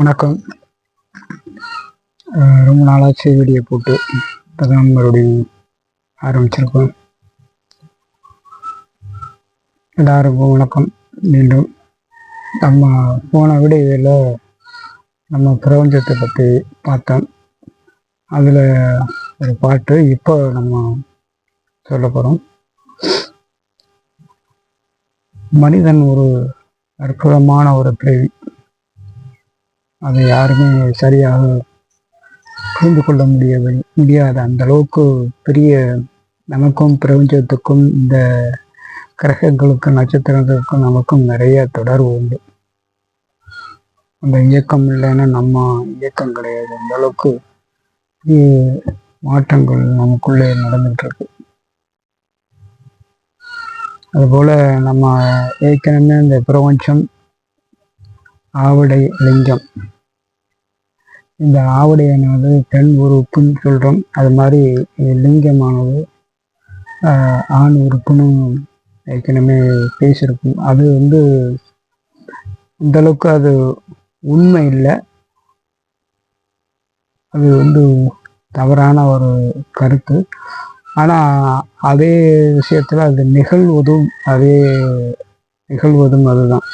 வணக்கம். ரொம்ப நாளாச்சு வீடியோ போட்டு இப்போதான் மறுபடியும் ஆரம்பிச்சிருக்கோம். எல்லாருக்கும் வணக்கம். மீண்டும் நம்ம போன வீடியோவில் நம்ம பிரபஞ்சத்தை பற்றி பார்த்தோம். அதில் ஒரு பாட்டு இப்போ நம்ம சொல்ல போகிறோம் மனிதன் ஒரு அற்புதமான ஒரு பிறவி. அதை யாருமே சரியாக புரிந்து கொள்ள முடியவில்லை முடியாது. அந்த அளவுக்கு பெரிய நமக்கும் பிரபஞ்சத்துக்கும் இந்த கிரகங்களுக்கும் நட்சத்திரங்களுக்கும் நமக்கும் நிறைய தொடர்பு உண்டு. அந்த இயக்கம் இல்லைன்னா நம்ம இயக்கம் கிடையாது. அந்த அளவுக்கு மாற்றங்கள் நமக்குள்ளே நடந்துட்டு இருக்கு அதுபோல நம்ம ஏற்கனவே இந்த பிரபஞ்சம் ஆவடை லிங்கம் இந்த ஆவடியானது பெண் உறுப்புன்னு சொல்கிறோம் அது மாதிரி லிங்கமானது ஆண் உறுப்புன்னு ஏற்கனவே பேசியிருக்கும். அது வந்து இந்தளவுக்கு அது உண்மை இல்லை. அது வந்து தவறான ஒரு கருத்து. ஆனால் அதே விஷயத்தில் அது நிகழ்வதும் அதே நிகழ்வதும் அதுதான்.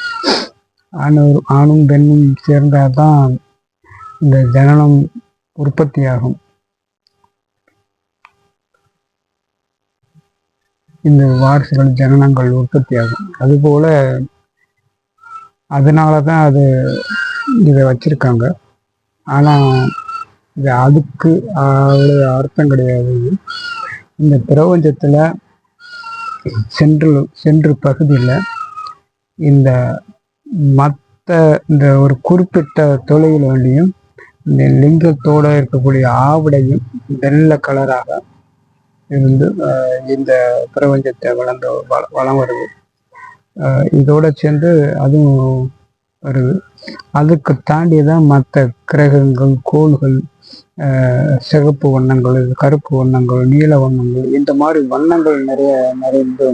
ஆணும் ஆணும் பெண்ணும் சேர்ந்தால் தான் இந்த ஜனனம் உற்பத்தியாகும். இந்த வாரிசுகள் ஜனனங்கள் உற்பத்தியாகும். அதுபோல் அதனால தான் அது இதை வச்சிருக்காங்க. ஆனால் இது அதுக்கு அவ்வளோ அர்த்தம் கிடையாது. இந்த பிரபஞ்சத்தில் சென்று சென்று பகுதியில் இந்த மற்ற இந்த ஒரு குறிப்பிட்ட தொலைவில் வண்டியும் லிங்கத்தோட இருக்கக்கூடிய ஆவிடையும் வெள்ளை கலராக இருந்து இந்த பிரபஞ்சத்தை வளர்ந்து வள வளம் வருது. இதோட சேர்ந்து அதுவும் வருது. அதுக்கு தாண்டி தான் மற்ற கிரகங்கள் கோள்கள் சிகப்பு வண்ணங்கள் கருப்பு வண்ணங்கள் நீல வண்ணங்கள் இந்த மாதிரி வண்ணங்கள் நிறைய நிறைந்து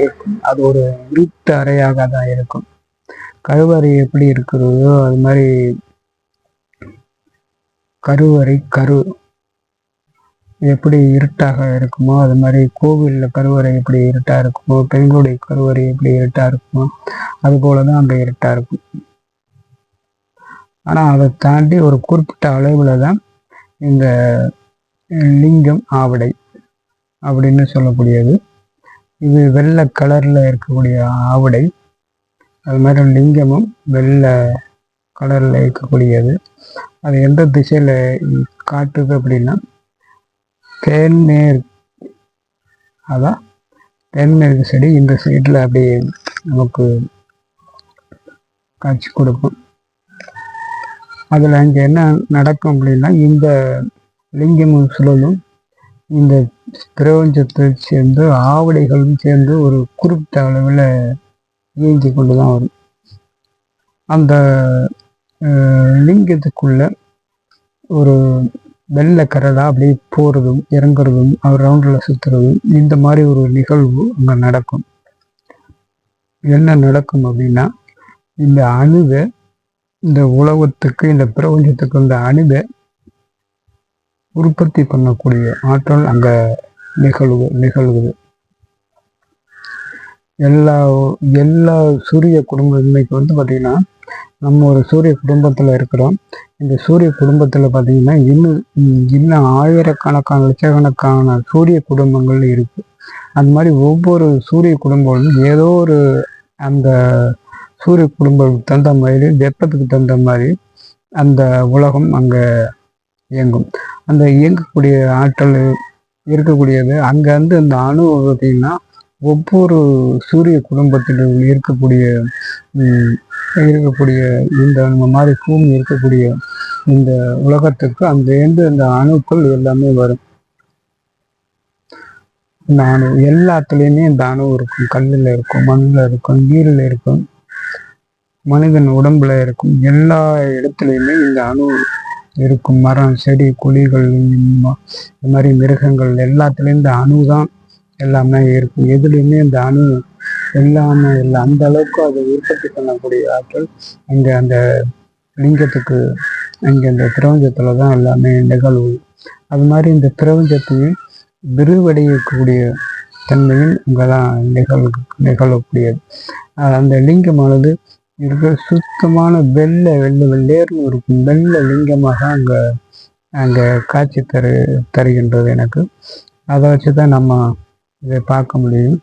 இருக்கும். அது ஒரு இருட்டு அறையாக தான் இருக்கும். கருவறை எப்படி இருக்கிறதோ அது மாதிரி கருவறை கரு. எப்படி இருட்டாக இருக்குமோ அது மாதிரி கோவிலில் கருவறை எப்படி இருட்டாக இருக்குமோ பெண்களுடைய கருவறை எப்படி இருட்டாக இருக்குமோ அது போல தான் அங்கே இருட்டாக இருக்கும். ஆனால் அதை தாண்டி ஒரு குறிப்பிட்ட அளவில் தான் இந்த லிங்கம் ஆவடை அப்படின்னு சொல்லக்கூடியது. இது வெள்ளை கலரில் இருக்கக்கூடிய ஆவடை. அது மாதிரி லிங்கமும் வெள்ளை கலரில் இருக்கக்கூடியது. அது எந்த திசையில் காட்டுது அப்படின்னா தென்மேற் அதான் தென்மேற்கு செடி இந்த சைடில் அப்படியே நமக்கு காட்சி கொடுக்கும். அதில் அங்கே என்ன நடக்கும் அப்படின்னா இந்த லிங்கமும் சுழலும். இந்த பிரபஞ்சத்தை சேர்ந்து ஆவடைகளும் சேர்ந்து ஒரு குறிப்பிட்ட அளவில் இயங்கி கொண்டு தான் வரும். அந்த லிங்கத்துக்குள்ள ஒரு வெள்ளை கரடா அப்படியே போகிறதும் இறங்குறதும் அவர் ரவுண்டில் சுற்றுறதும் இந்த மாதிரி ஒரு நிகழ்வு அங்கே நடக்கும். என்ன நடக்கும் அப்படின்னா இந்த அணுவை இந்த உலகத்துக்கு இந்த பிரபஞ்சத்துக்கு இந்த அணுவை உற்பத்தி பண்ணக்கூடிய ஆற்றல் அங்கே நிகழ்வு நிகழ்வுது. எல்லா எல்லா சூரிய குடும்பம் இன்னைக்கு வந்து பார்த்திங்கன்னா நம்ம ஒரு சூரிய குடும்பத்தில் இருக்கிறோம். இந்த சூரிய குடும்பத்தில் பார்த்தீங்கன்னா இன்னும் இன்னும் ஆயிரக்கணக்கான லட்சக்கணக்கான சூரிய குடும்பங்கள் இருக்குது அந்த மாதிரி ஒவ்வொரு சூரிய குடும்பமும் ஏதோ ஒரு அந்த சூரிய குடும்பத்துக்கு தகுந்த மாதிரி வெப்பத்துக்கு தகுந்த மாதிரி அந்த உலகம் அங்கே இயங்கும். அந்த இயங்கக்கூடிய ஆற்றல் இருக்கக்கூடியது. அங்கே வந்து அந்த அணு பார்த்தீங்கன்னா ஒவ்வொரு சூரிய குடும்பத்தில் இருக்கக்கூடிய இருக்கக்கூடிய இந்த நம்ம மாதிரி பூமி இருக்கக்கூடிய இந்த உலகத்துக்கு அங்கேருந்து இருந்து அந்த அணுக்கள் எல்லாமே வரும். இந்த அணு எல்லாத்துலேயுமே இந்த அணு இருக்கும். கல்லில் இருக்கும் மண்ணில் இருக்கும் நீரில் இருக்கும் மனிதன் உடம்புல இருக்கும். எல்லா இடத்துலையுமே இந்த அணு இருக்கும். மரம் செடி குழிகள் இந்த மாதிரி மிருகங்கள் எல்லாத்துலேயும் இந்த அணு தான் எல்லாமே இருக்கும். எதுலேயுமே இந்த அணு எல்லாமே இல்லை. அந்த அளவுக்கு அதை உற்பத்தி பண்ணக்கூடிய ஆற்றல் அங்கே அந்த லிங்கத்துக்கு அங்கே இந்த பிரபஞ்சத்தில் தான் எல்லாமே நிகழ்வு அது மாதிரி இந்த பிரபஞ்சத்தையும் விரிவடையக்கூடிய தன்மையும் இங்கே தான் நிகழ் நிகழக்கூடியது. அந்த லிங்கமானது இருக்க. சுத்தமான வெள்ளை வெள்ளை வெள்ளேர்னு இருக்கும் வெள்ளை லிங்கமாக அங்கே அங்கே காட்சி தரு தருகின்றது எனக்கு. அதை வச்சு தான் நம்ம இதை பார்க்க முடியும்.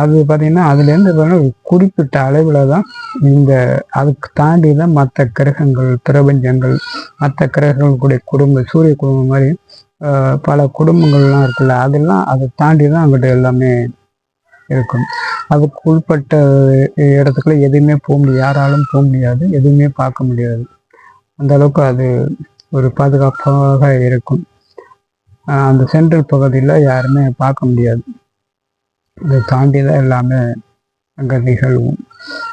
அது பார்த்தீங்கன்னா அதுலேருந்து பார்த்தீங்கன்னா குறிப்பிட்ட அளவில் தான் இந்த அதுக்கு தாண்டி தான் மற்ற கிரகங்கள் பிரபஞ்சங்கள் மற்ற கிரகங்களுடைய குடும்ப சூரிய குடும்பம் மாதிரி பல குடும்பங்கள்லாம் இருக்குல்ல அதெல்லாம் அதை தாண்டி தான் அங்கிட்ட எல்லாமே இருக்கும். அதுக்கு உள்பட்ட இடத்துக்குள்ள எதுவுமே போக முடியாது யாராலும் போக முடியாது எதுவுமே பார்க்க முடியாது. அந்த அளவுக்கு அது ஒரு பாதுகாப்பாக இருக்கும். அந்த சென்ட்ரல் பகுதியில் யாருமே பார்க்க முடியாது. இதை தாண்டி தான் எல்லாமே அங்கே நிகழ்வும்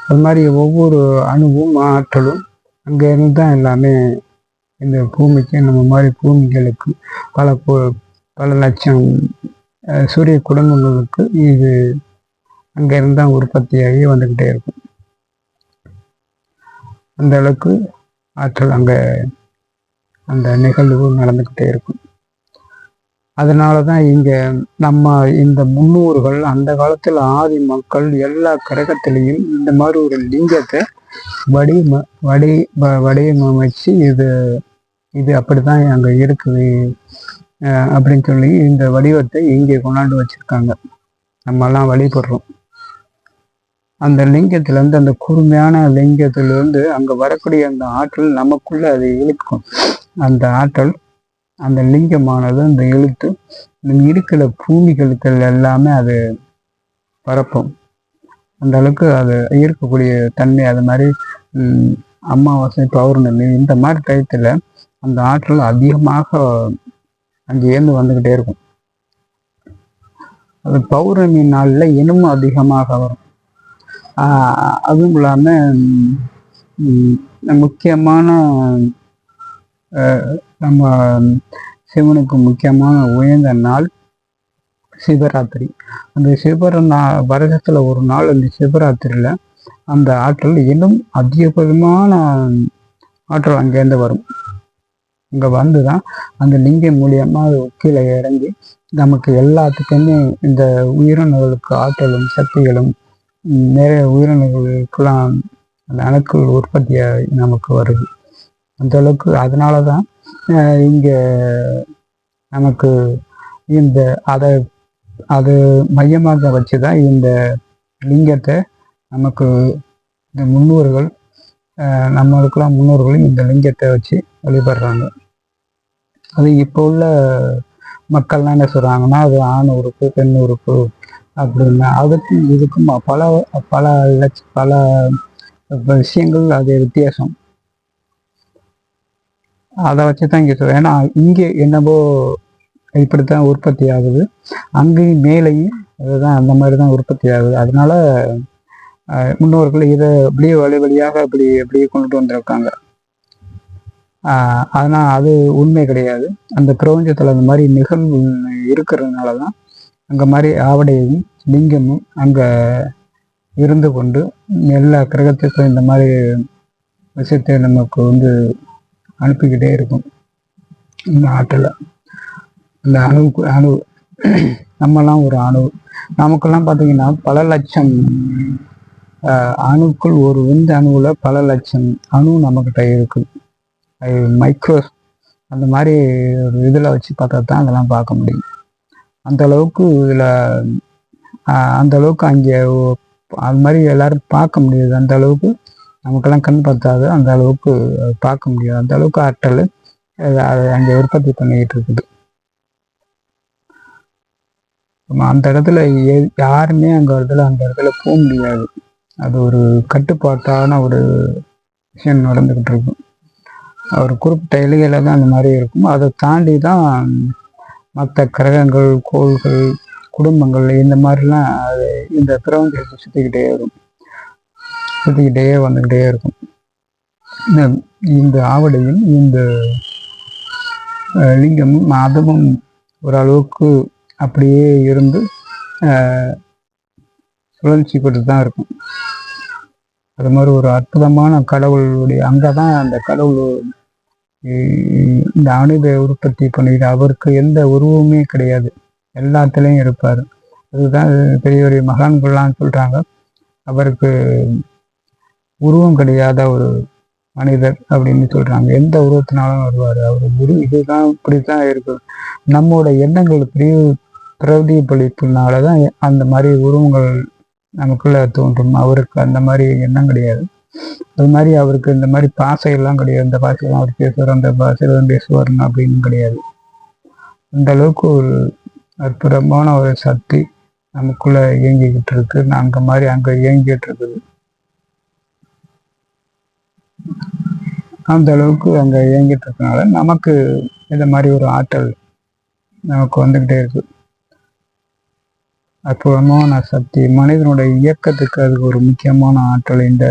அது மாதிரி ஒவ்வொரு அணுவும் ஆற்றலும் அங்கே இருந்து தான் எல்லாமே இந்த பூமிக்கு நம்ம மாதிரி பூமிகளுக்கு பல கு- பல லட்சம் சூரிய குடும்பங்களுக்கு இது அங்கே இருந்து தான் உற்பத்தியாகி வந்துக்கிட்டே இருக்கும். அந்த அளவுக்கு ஆற்றல் அங்கே அந்த நிகழ்வு நடந்துக்கிட்டே இருக்கும். அதனால தான் இங்கே நம்ம இந்த முன்னோர்கள் அந்த காலத்தில் ஆதி மக்கள் எல்லா கிரகத்திலையும் இந்த மாதிரி ஒரு லிங்கத்தை வடிவ வடி வ- வடிவமைச்சு இது இது அப்படி தான் அங்கே இருக்குது. அப்படின்னு சொல்லி இந்த வடிவத்தை இங்கே கொண்டாந்து வச்சுருக்காங்க. நம்மெல்லாம் வழிபடுறோம். அந்த லிங்கத்திலேருந்து அந்த கூர்மையான லிங்கத்திலேருந்து அங்கே வரக்கூடிய அந்த ஆற்றல் நமக்குள்ளே அது இழுக்கும். அந்த ஆற்றல் அந்த லிங்கமானது அந்த எழுத்து இருக்கிற பூமிகளுக்கு எல்லாமே அது பரப்பும். அந்த அளவுக்கு அது இருக்கக்கூடிய தன்மை அது மாதிரி அமாவாசை பௌர்ணமி இந்த மாதிரி டயத்தில் அந்த ஆற்றல் அதிகமாக அங்கேருந்து வந்துக்கிட்டே இருக்கும். அது பௌர்ணமி நாளில் இன்னும் அதிகமாக வரும். ஆஹ் அதுவும் இல்லாமல் முக்கியமான நம்ம சிவனுக்கு முக்கியமான உயர்ந்த நாள் சிவராத்திரி. அந்த சிவர நா வருஷத்தில் ஒரு நாள் அந்த சிவராத்திரியில் அந்த ஆற்றல் இன்னும் அதிகபதமான ஆற்றல் அங்கேருந்து வரும். இங்கே வந்து தான் அந்த லிங்கம் மூலியமாக அது கீழே இறங்கி நமக்கு எல்லாத்துக்குமே இந்த உயிரினங்களுக்கு ஆற்றலும் சக்திகளும் நிறைய உயிரினங்களுக்கெல்லாம் அந்த அணுக்கள் உற்பத்தியாகி நமக்கு வருது. அந்த அளவுக்கு அதனால தான் இங்கே நமக்கு இந்த அதை அது மையமாக வச்சு தான் இந்த லிங்கத்தை நமக்கு இந்த முன்னோர்கள் நம்மளுக்கெல்லாம் முன்னோர்களும் இந்த லிங்கத்தை வச்சு வழிபடுறாங்க. அது இப்போ உள்ள மக்கள்லாம் என்ன சொல்கிறாங்கன்னா அது ஆண் உறுப்பு பெண் உறுப்பு அப்படின்னா. அதுக்கும் இதுக்கும் பல பல லட்ச பல விஷயங்கள் அது வித்தியாசம். அதை வச்சு தான் இங்கே சொல்கிறேன் ஏன்னா இங்கே என்னவோ இப்படித்தான் உற்பத்தி ஆகுது. அங்கேயும் மேலேயும் அதுதான் அந்த மாதிரி தான் உற்பத்தி ஆகுது. அதனால முன்னோர்கள் இதை அப்படியே வழி வழியாக அப்படி அப்படியே கொண்டுட்டு வந்திருக்காங்க. ஆனால் அது உண்மை கிடையாது. அந்த பிரபஞ்சத்தில் அந்த மாதிரி நிகழ்வு இருக்கிறதுனால தான் அங்கே மாதிரி ஆவடையும் லிங்கமும் அங்கே இருந்து கொண்டு எல்லா கிரகத்துக்கும் இந்த மாதிரி விஷயத்தை நமக்கு வந்து அனுப்பிக்கிட்டே இருக்கும் இந்த ஆற்றலை. அந்த அணுவுக்கு அணு நம்மலாம் ஒரு அணு நமக்கெல்லாம் பார்த்தீங்கன்னா பல லட்சம் அணுக்கள் ஒரு விந்து அணுவில் பல லட்சம் அணு நம்மக்கிட்ட இருக்குது மைக்ரோ அந்த மாதிரி ஒரு இதில் வச்சு பார்த்தா தான் அதெல்லாம் பார்க்க முடியும். அந்த அளவுக்கு இதில் அந்த அளவுக்கு அங்கே அது மாதிரி எல்லாரும் பார்க்க முடியாது. அந்த அளவுக்கு நமக்கெல்லாம் கண் பத்தாது. அந்த அளவுக்கு பார்க்க முடியாது. அந்த அளவுக்கு ஆற்றல் அங்கே உற்பத்தி பண்ணிக்கிட்டு இருக்குது. அந்த இடத்துல யாருமே அங்கே இடத்துல அந்த இடத்துல போக முடியாது. அது ஒரு கட்டுப்பாட்டான ஒரு விஷயம் நடந்துக்கிட்டு இருக்கும். ஒரு குறிப்பிட்ட இலையில தான் அந்த மாதிரி இருக்கும். அதை தாண்டி தான் மற்ற கிரகங்கள் கோள்கள் குடும்பங்கள் இந்த மாதிரிலாம் அது இந்த பிரபஞ்சத்தை சுற்றிக்கிட்டே வரும். சுற்றிக்கிட்டே வந்துக்கிட்டே இருக்கும். இந்த இந்த ஆவடையும் இந்த லிங்கமும் மாதமும் ஓரளவுக்கு அப்படியே இருந்து சுழற்சி கொண்டு தான் இருக்கும். அது மாதிரி ஒரு அற்புதமான கடவுளுடைய அங்கே தான் அந்த கடவுள் இந்த அணுகை உற்பத்தி பண்ணிட்டு அவருக்கு எந்த உருவமே கிடையாது. எல்லாத்துலேயும் இருப்பார். அதுதான் பெரிய பெரிய மகான்கள்லாம் சொல்கிறாங்க அவருக்கு உருவம் கிடையாத ஒரு மனிதர் அப்படின்னு சொல்றாங்க. எந்த உருவத்தினாலும் வருவார். அவர் குரு இதுதான் இப்படித்தான் இருக்கு. நம்மளோட எண்ணங்கள் பிரிவு பிரதிபலிப்புனால தான் அந்த மாதிரி உருவங்கள் நமக்குள்ள தோன்றும். அவருக்கு அந்த மாதிரி எண்ணம் கிடையாது. அது மாதிரி அவருக்கு இந்த மாதிரி பாசை எல்லாம் கிடையாது. இந்த பாஷையெல்லாம் அவர் பேசுவார் அந்த பாஷையில தான் பேசுவார் அப்படின்னு கிடையாது. அந்த அளவுக்கு ஒரு அற்புதமான ஒரு சக்தி நமக்குள்ள இயங்கிக்கிட்டு இருக்கு. அங்க மாதிரி அங்க இயங்கிட்டு இருக்குது. அந்த அளவுக்கு அங்க இயங்கிட்டு இருக்கனால நமக்கு இந்த மாதிரி ஒரு ஆற்றல் நமக்கு வந்துக்கிட்டே இருக்கு. அற்புதமான சக்தி. மனிதனுடைய இயக்கத்துக்கு அதுக்கு ஒரு முக்கியமான ஆற்றல். இந்த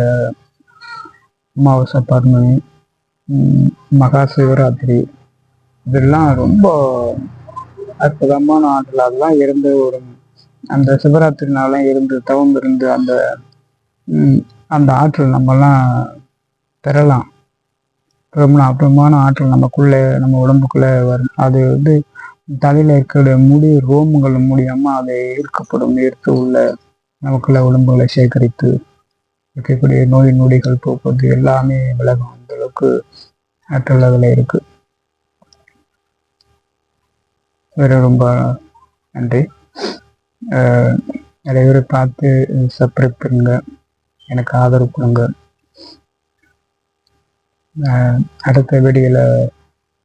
அமாவாசை பௌர்ணமி உம், மகா சிவராத்திரி இதெல்லாம் ரொம்ப அற்புதமான ஆற்றல். அதெல்லாம் இருந்து ஒரு அந்த சிவராத்திரினால இருந்து தவம் இருந்து அந்த உம், அந்த ஆற்றல் நம்மலாம் பெறலாம். ரொம்ப அற்புதமான ஆற்றல் நமக்குள்ளே நம்ம உடம்புக்குள்ளே வரும். அது வந்து தலையில் இருக்கிற முடி ரோமுகள் மூலியமாக அதை ஈர்க்கப்படும். ஈர்த்து உள்ள நமக்குள்ள உடம்புகளை சேகரித்து இருக்கக்கூடிய நோய் நொடிகள் போக்குவரத்து எல்லாமே விலகும். அந்த அளவுக்கு ஆற்றல் அதில் இருக்குது வேற ரொம்ப நன்றி. நிறைய பேர் பார்த்து சப்ஸ்கிரைப் பண்ணுங்க. எனக்கு ஆதரவு கொடுங்க. அடுத்த வீடியோல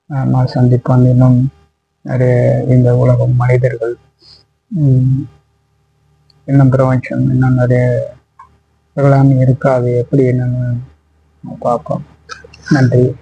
நாம சந்திப்போம் இன்னும் நிறைய இந்த உலகம் மனிதர்கள். உம், இன்னும் பிரபஞ்சம் இன்னும் நிறைய இதெல்லாம் இருக்காது. எப்படி என்னன்னு பார்ப்போம். நன்றி.